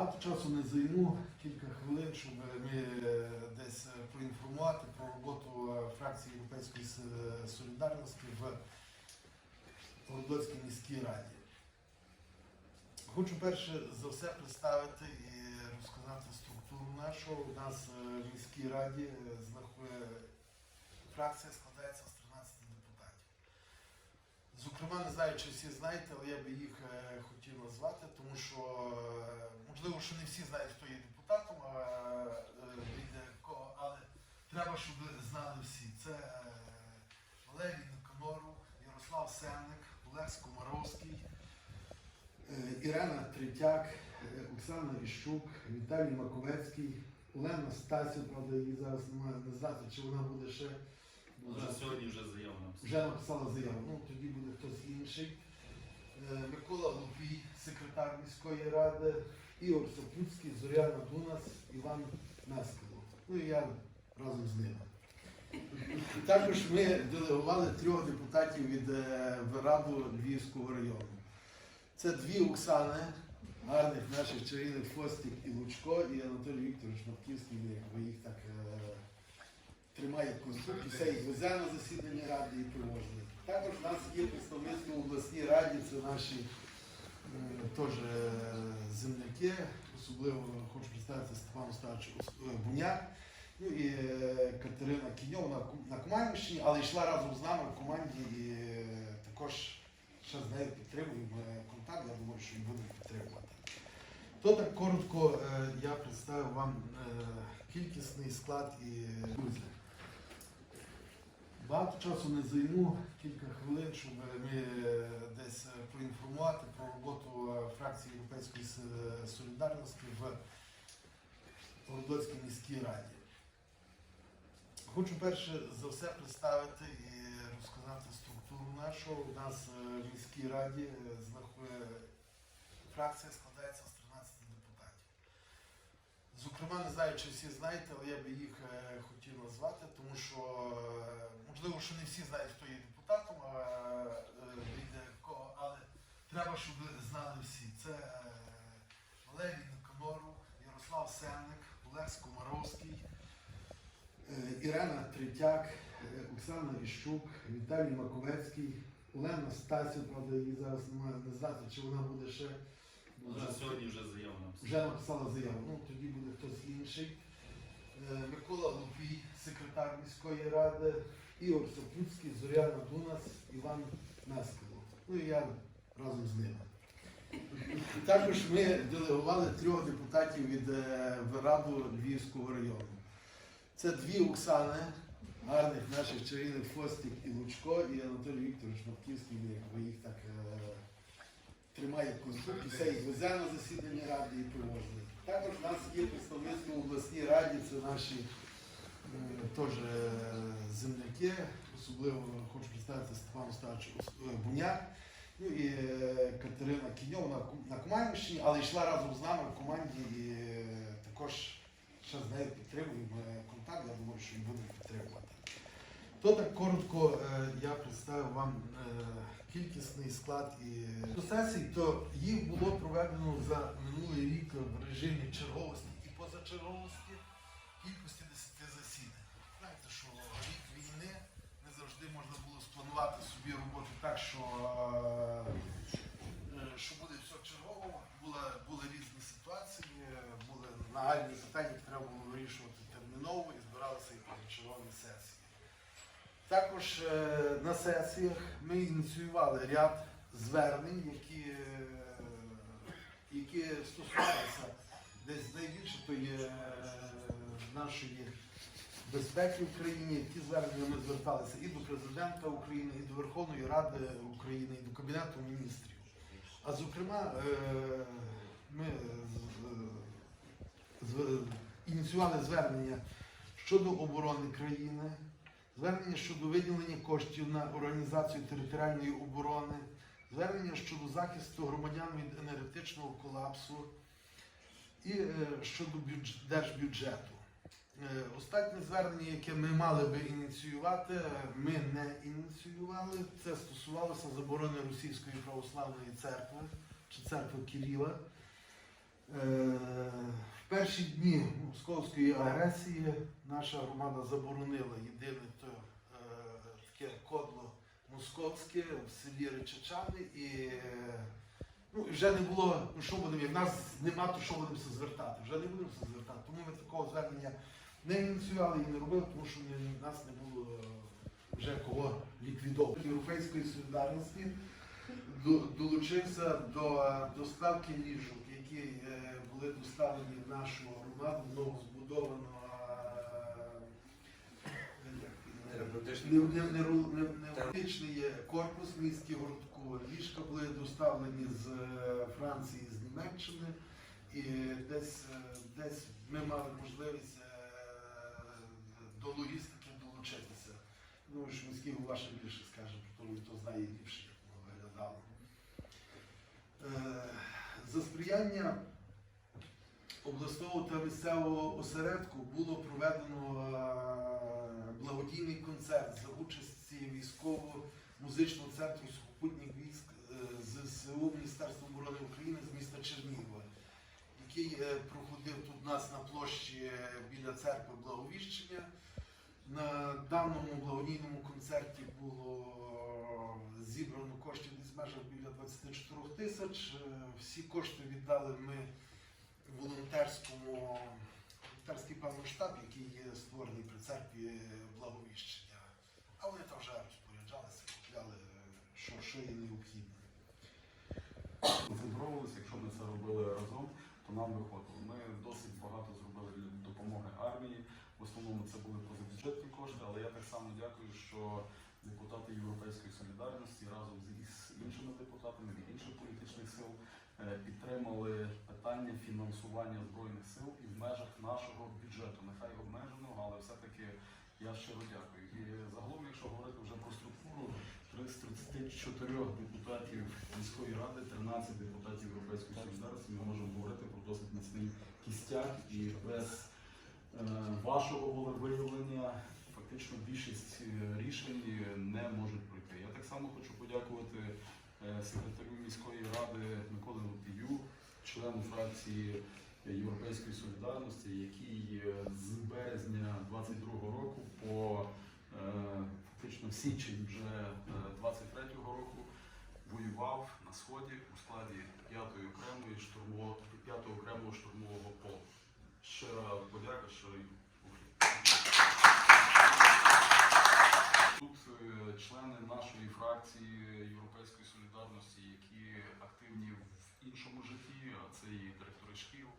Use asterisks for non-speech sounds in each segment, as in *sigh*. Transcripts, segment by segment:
Багато часу не займу, кілька хвилин, щоб ми е, десь е, проінформувати про роботу е, фракції Європейської солідарності в Городоцькій міській раді. Хочу перше за все представити і розказати структуру нашу. У нас в міській раді фракція складається з 13 депутатів. Зокрема, не знаю, чи всі знаєте, але я би їх е, хотів назвати, тому що е, можливо, що не всі знають, хто є депутатом, е, але треба, щоб знали всі. Це Валерій Никоноров, Ярослав Сенник, Олег Скомаровський, Ірена Третяк, Оксана Іщук, Віталій Маковецький, Олена Стасів, правда, її зараз немає, не знати, чи вона буде ще. Вже сьогодні вже заяву написали. Вже написала заяву. Ну тоді буде хтось інший. Е, Микола Лупій, секретар міської ради, Ігор Сапуцький, Зоряна Дунас, Іван Наскало. Ну і я разом з ними. *laughs* Також ми делегували трьох депутатів від е, в Раду Львівського району. Це дві Оксани, гарних наших чарівних Фостік і Лучко, і Анатолій Вікторович Матківський, як ви їх так е, тримає все їх везе на засідання ради і привозить. Також в нас є представництво в обласній раді, це наші е, теж е, земляки, особливо хочу представити Степану Старчу Буняк, ну і е, Катерина Кіньов на, Ку- на Куманівщині, але йшла разом з нами в команді і е, також ще з нею підтримуємо е, контакт, я думаю, що і будемо підтримувати. То так коротко е, я представив вам е, кількісний склад і друзі. Багато часу не займу, кілька хвилин, щоб ми е, десь е, проінформувати про роботу е, фракції Європейської солідарності в Городоцькій міській раді. Хочу перше за все представити і розказати структуру нашу. У нас в міській раді фракція складається з 13 депутатів. Зокрема, не знаю, чи всі знаєте, але я би їх е, хотів назвати, тому що е, можливо, що не всі знають, хто є депутатом, е, але треба, щоб знали всі. Це Валерій Никоноров, Ярослав Сенник, Олег Скомаровський, Ірена Третяк, Оксана Іщук, Віталій Маковецький, Олена Стасів, її зараз не знати, чи вона буде ще. Вже сьогодні вже заяву написали. Вже написала заяву. Ну тоді буде хтось інший. Е, Микола Лупій, секретар міської ради, Ігор Сапуцький, Зоряна Дунас, Іван Наскало. Ну і я разом з ними. *laughs* Також ми делегували трьох депутатів від е, в Раду Львівського району. Це дві Оксани, гарних наших чарівних Фостік і Лучко, і Анатолій Вікторович Матківський, як ви їх так е, тримає все їх везе на засідання ради і привозить. Також в нас є представництво в обласній раді, це наші е, теж е, земляки, особливо хочу представити Степану Старчу Буняк, ну і е, Катерина Кіньов на, на Куманівщині, але йшла разом з нами в команді і е, також ще з нею підтримуємо е, контакт, я думаю, що і будемо підтримувати. То так коротко е, я представив вам е, кількісний склад і сесій, то їх було проведено за минулий рік в режимі черговості і позачерговості кількості 10 засідань. Знаєте, що рік війни не завжди можна було спланувати собі роботу так, що, е, що буде все чергово. Була, були різні ситуації, були нагальні питання, треба було вирішувати терміново і збиралися і позачергові сесії. Також е, на сесіях ми ініціювали ряд звернень, які, е, які стосувалися десь найбільше то є е, нашої безпеки в країні. Ті звернення ми зверталися і до президента України, і до Верховної Ради України, і до Кабінету міністрів. А зокрема, ми ініціювали звернення щодо оборони країни, звернення щодо виділення коштів на організацію територіальної оборони, звернення щодо захисту громадян від енергетичного колапсу і е, щодо держбюджету. Е, Останнє звернення, яке ми мали би ініціювати, е, ми не ініціювали. Це стосувалося заборони Російської православної церкви чи церкви Кирила. Е, В перші дні московської агресії наша громада заборонила єдине то, е, таке кодло московське в селі Речачани і ну, вже не було, ну що будемо, як нас нема, то що будемо все звертати. Вже не будемо все звертати. Тому ми такого звернення не ініціювали і не робили, тому що ні- нас не було вже кого ліквідовувати. Європейської солідарності долучився до доставки ліжок, які е, були доставлені в нашу громаду новозбудованого е, невротичний корпус місті Городку. Ліжка були доставлені з е, Франції, з Німеччини. І десь, десь ми мали можливість до логістики долучитися. Думаю, що міський голова ще більше скаже, про то, він то знає ліпше, як воно виглядало. За сприяння обласного та місцевого осередку було проведено е, благодійний концерт за участі військово-музичного центру сухопутніх військ е, ЗСУ Міністерства оборони України з міста Чернігова, який е, проходив тут у нас на площі біля церкви Благовіщення. На даному благодійному концерті було зібрано коштів десь межах біля 24 тисяч. Е, Всі кошти віддали ми волонтерському волонтерський певний штаб, який є створений при церкві Благовіщення. А вони там вже розпоряджалися, купляли, що, що є необхідне. концентрувалися, якщо ми це робили разом, то нам виходило. Ми досить багато зробили допомоги армії. В основному це були позабюджетні кошти, але я так само дякую, що депутати Європейської солідарності разом з іншими депутатами від інших політичних сил е, підтримали питання фінансування збройних сил і в межах нашого бюджету. Нехай обмеженого, але все-таки я щиро дякую. І загалом, якщо говорити вже про структуру, 34 депутатів міської ради, 13 депутатів Європейської солідарності, ми можемо говорити про досить міцний кістяк і без вашого волевиявлення фактично більшість е, рішень не можуть пройти. Я так само хочу подякувати е, секретарю міської ради Миколі Лутію, члену фракції Європейської солідарності, який е, з березня 22 року по е, фактично січень вже е, 23-го року воював на сході у складі 5-ї окремої штурмового 5-го окремого штурмового полку. Щира подяка, уклін. Тут е, члени нашої фракції Європейської солідарності, які активні в іншому житті, а це і директори шкіл,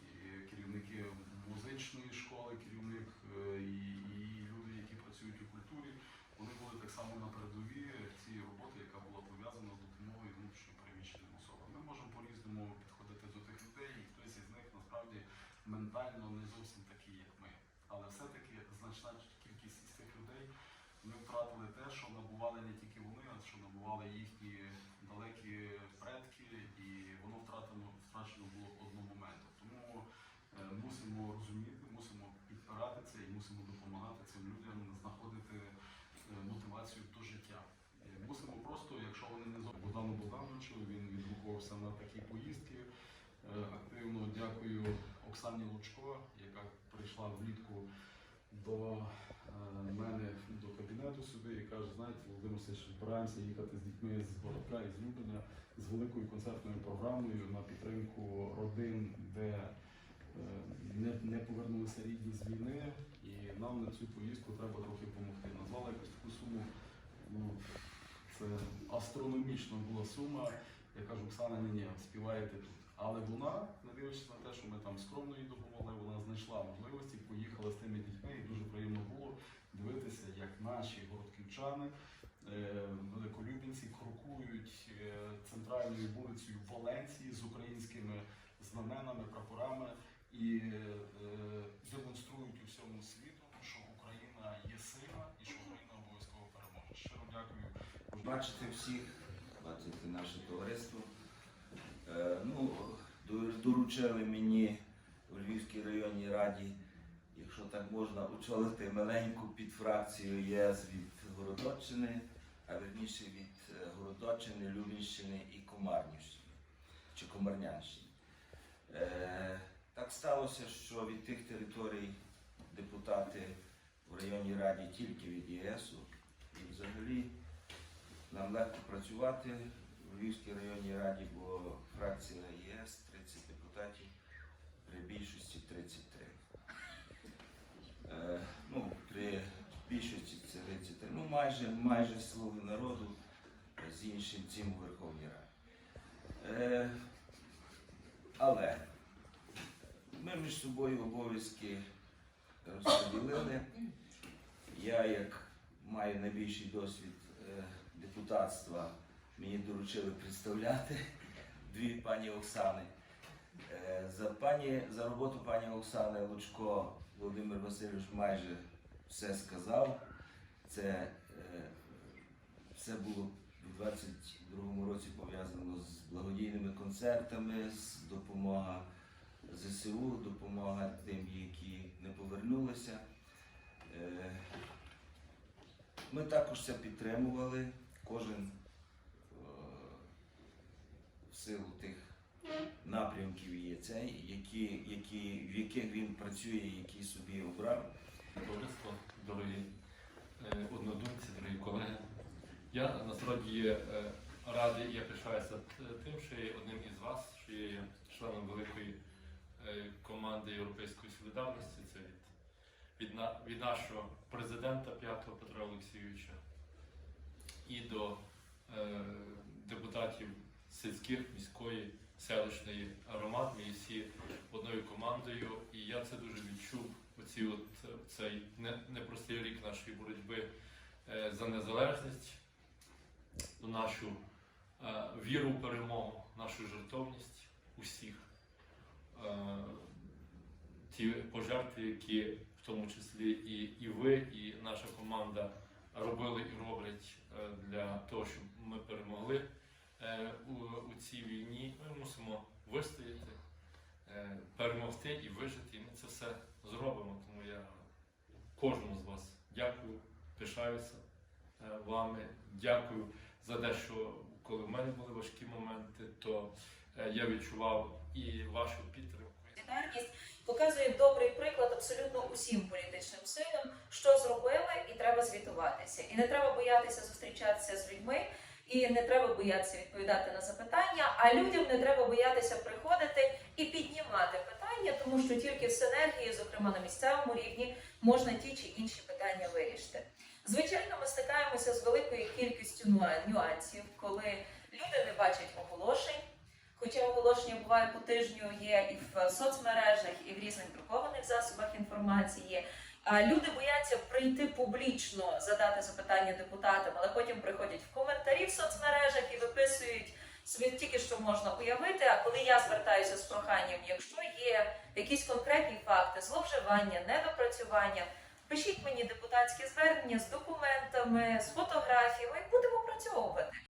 і керівники музичної школи, керівник е, і, і люди, які працюють у культурі, вони були так само на передові цієї роботи, яка була пов'язана з допомогою внутрішньо переміщеним особам. Ми можемо по-різному підходити до тих людей, і хтось із них насправді ментально не зовсім такий, як ми. Але все-таки значна кількість із тих людей ми втратили те, що набували не тільки вони, а що набували їхні далекі предки, і воно втратено, втрачено було одномоментно. Тому е, мусимо розуміти, мусимо підпирати це і мусимо допомагати цим людям знаходити е, мотивацію до життя. Е, Мусимо просто, якщо вони не Богдану Богдановичу, він відгукувався на такі поїздки. Активно дякую Оксані Лучко, яка прийшла влітку до е, мене до кабінету сюди і каже, знаєте, Володимир Васильович, збираємося їхати з дітьми з Городка і з Любліна з великою концертною програмою на підтримку родин, де е, не, не повернулися рідні з війни, і нам на цю поїздку треба трохи допомогти. Назвала якусь таку суму. Ну, це астрономічна була сума. Я кажу, Оксана, ні, ні, співаєте тут. Але вона, не дивлячись на те, що ми там скромно їй допомогли, вона знайшла можливості, поїхала з тими дітьми, і дуже приємно було дивитися, як наші городківчани, е, великолюбінці крокують е, центральною вулицею Валенції з українськими знаменами, прапорами і е, демонструють усьому світу, що Україна є сильна і що Україна обов'язково переможе. Щиро дякую. бачити всіх, бачити наше товариство. Е, ну, доручили мені у Львівській районній раді, якщо так можна, очолити маленьку підфракцію ЄС від Городоччини, а верніше від е, Городоччини, Любінщини і Комарнівщини чи Комарнянщини. Е, Так сталося, що від тих територій депутати в районній раді тільки від ЄСу. І взагалі нам легко працювати в Львівській районній раді, бо фракція ЄС 30 депутатів при більшості 33. Е, ну, при більшості це 33, ну майже, майже слуги народу е, з іншим цим у Верховній Раді. Е, але ми між собою обов'язки розподілили. Я, як маю найбільший досвід депутатства, мені доручили представляти дві пані Оксани. Е, За, пані, за роботу пані Оксани Лучко Володимир Васильович майже все сказав. Це е, все було в 22-му році пов'язано з благодійними концертами, з допомога ЗСУ, допомога тим, які не повернулися. Е, Ми також це підтримували, кожен е, в силу тих напрямків є цей, які, які, в яких він працює, які собі обрав. Товариство, дорогі е, однодумці, дорогі колеги. Я насправді е, радий, я пишаюся тим, що є одним із вас, що є членом великої команди Європейської солідарності. Це від, від, від нашого президента П'ятого Петра Олексійовича і до е, депутатів сільських, міської, селищної громад. Ми всі одною командою, і я це дуже відчув. Оці от цей непростий рік нашої боротьби е, за незалежність, нашу е, віру в перемогу, нашу жертовність усіх. Ті пожертви, які в тому числі і, і ви, і наша команда робили і роблять е, для того, щоб ми перемогли е, у, у цій війні. Ми мусимо вистояти, е, перемогти і вижити. І ми це все зробимо. Тому я кожному з вас дякую, пишаюся вами. Дякую за те, що коли в мене були важкі моменти, то я відчував і вашу підтримку. Показує добрий приклад абсолютно усім політичним силам, що зробили, і треба звітуватися. І не треба боятися зустрічатися з людьми, і не треба боятися відповідати на запитання. А людям не треба боятися приходити і піднімати питання, тому що тільки в синергії, зокрема на місцевому рівні, можна ті чи інші питання вирішити. Звичайно, ми стикаємося з великою кількістю нюа- нюансів, коли люди не бачать оголошень. Хоча оголошення буває по тижню, є і в соцмережах, і в різних друкованих засобах інформації. Люди бояться прийти публічно, задати запитання депутатам, але потім приходять в коментарі в соцмережах і виписують собі тільки що можна уявити. А коли я звертаюся з проханням, якщо є якісь конкретні факти зловживання, недопрацювання, пишіть мені депутатське звернення з документами, з фотографіями, будемо працьовувати.